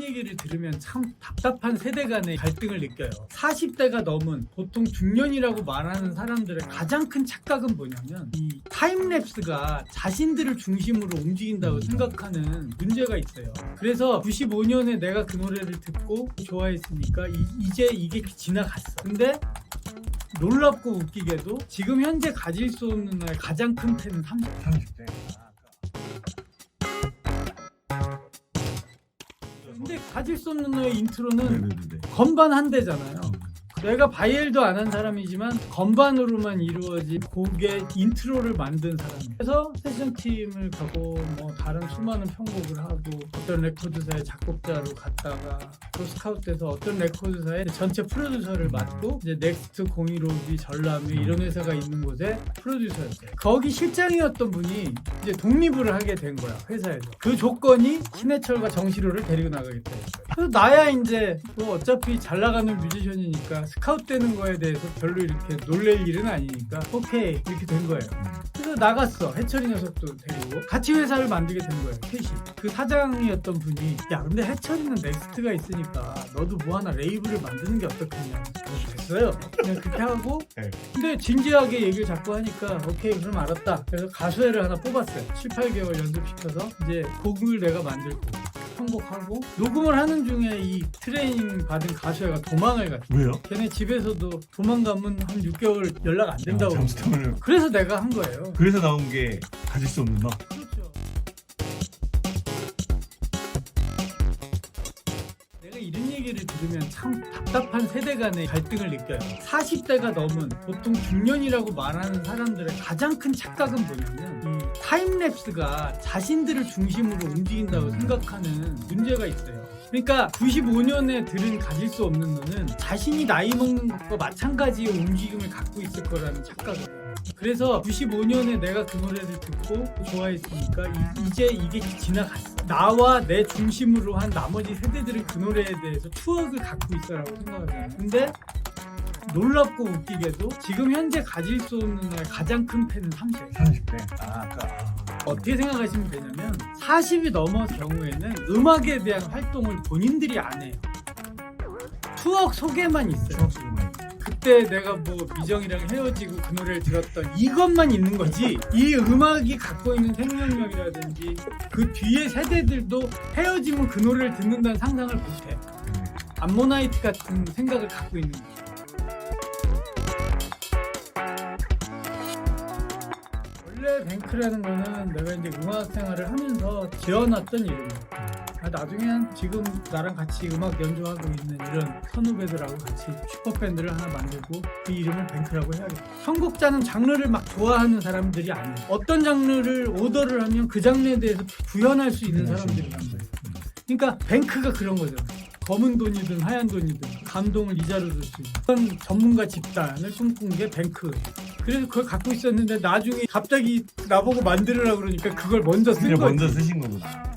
얘기를 들으면 참 답답한 세대 간의 갈등을 느껴요. 40대가 넘은 보통 중년이라고 말하는 사람들의 가장 큰 착각은 뭐냐면 이 타임랩스가 자신들을 중심으로 움직인다고 생각하는 문제가 있어요. 그래서 95년에 내가 그 노래를 듣고 좋아했으니까 이, 이제 이게 지나갔어. 근데 놀랍고 웃기게도 지금 현재 가질 수 없는 나의 가장 큰 팬은 30대. 30대. 가질 수 없는 너의 인트로는 네네네. 건반 한 대잖아요. 내가 바이엘도 안 한 사람이지만 건반으로만 이루어진 곡의 인트로를 만든 사람. 그래서 세션 팀을 가고 뭐 다른 수많은 편곡을 하고 어떤 레코드사의 작곡자로 갔다가 또 스카웃돼서 어떤 레코드사의 전체 프로듀서를 맡고 이제 넥스트 015B 전람회 이런 회사가 있는 곳에 프로듀서였어요. 거기 실장이었던 분이 이제 독립을 하게 된 거야 회사에서. 그 조건이 신해철과 정시로를 데리고 나가겠다. 그래서 나야 이제 뭐 어차피 잘 나가는 뮤지션이니까 스카웃 되는 거에 대해서 별로 이렇게 놀랄 일은 아니니까 오케이 이렇게 된 거예요. 그래서 나갔어. 해철이 녀석도 데리고. 같이 회사를 만들게 된 거예요 셋이 그 사장이었던 분이 야 근데 해철이는 넥스트가 있으니까 너도 뭐 하나 레이블을 만드는 게 어떻겠냐. 그래서 됐어요 그냥 그렇게 하고 네. 근데 진지하게 얘기를 자꾸 하니까 오케이 그럼 알았다. 그래서 가수회를 하나 뽑았어요. 7, 8개월 연습시켜서 이제 곡을 내가 만들고 편곡하고 녹음을 하는 중에 이 트레이닝 받은 가수회가 도망을 갔어 왜요? 걔네 집에서도 도망가면 한 6개월 연락 안 된다고 아, 잠수 때문에. 그래서 내가 한 거예요 그래서 나온 게 가질 수 없는 너. 이런 얘기를 들으면 참 답답한 세대 간의 갈등을 느껴요. 40대가 넘은 보통 중년이라고 말하는 사람들의 가장 큰 착각은 뭐냐면 이 타임랩스가 자신들을 중심으로 움직인다고 생각하는 문제가 있어요. 그러니까 95년에 들은 가질 수 없는 너는 자신이 나이 먹는 것과 마찬가지의 움직임을 갖고 있을 거라는 착각이에요. 그래서 95년에 내가 그 노래를 듣고 좋아했으니까 이, 제 이게 지나갔어. 나와 내 중심으로 한 나머지 세대들은 그 노래에 대해서 추억을 갖고 있어라고 생각하잖아요. 근데 놀랍고 웃기게도 지금 현재 가질 수 없는 나의 가장 큰 팬은 30대. 30대. 아, 아까. 어떻게 생각하시면 되냐면 40이 넘어 경우에는 음악에 대한 활동을 본인들이 안 해요. 추억 속에만 있어요. 추억 속에만. 그때 내가 뭐 미정이랑 헤어지고 그 노래를 들었던 이것만 있는 거지. 이 음악이 갖고 있는 생명력이라든지 그 뒤에 세대들도 헤어지면 그 노래를 듣는다는 상상을 못해. 암모나이트 같은 생각을 갖고 있는 거지. 원래 뱅크라는 거는 내가 이제 음악 생활을 하면서 지어놨던 이름이야 아, 나중엔 지금 나랑 같이 음악 연주하고 있는 이런 선후배들하고 같이 슈퍼밴드를 하나 만들고 그 이름을 뱅크라고 해야겠다. 선곡자는 장르를 막 좋아하는 사람들이 아니에요. 어떤 장르를 오더를 하면 그 장르에 대해서 구현할 수 있는 사람들이란 거예요. 그러니까 뱅크가 그런 거죠. 검은 돈이든 하얀 돈이든 감동을 이자로 줄 수 있는 그런 전문가 집단을 꿈꾼 게 뱅크. 그래서 그걸 갖고 있었는데 나중에 갑자기 나보고 만들으라 그러니까 그걸 먼저 쓴 그냥 거지. 먼저 쓰신 거구나.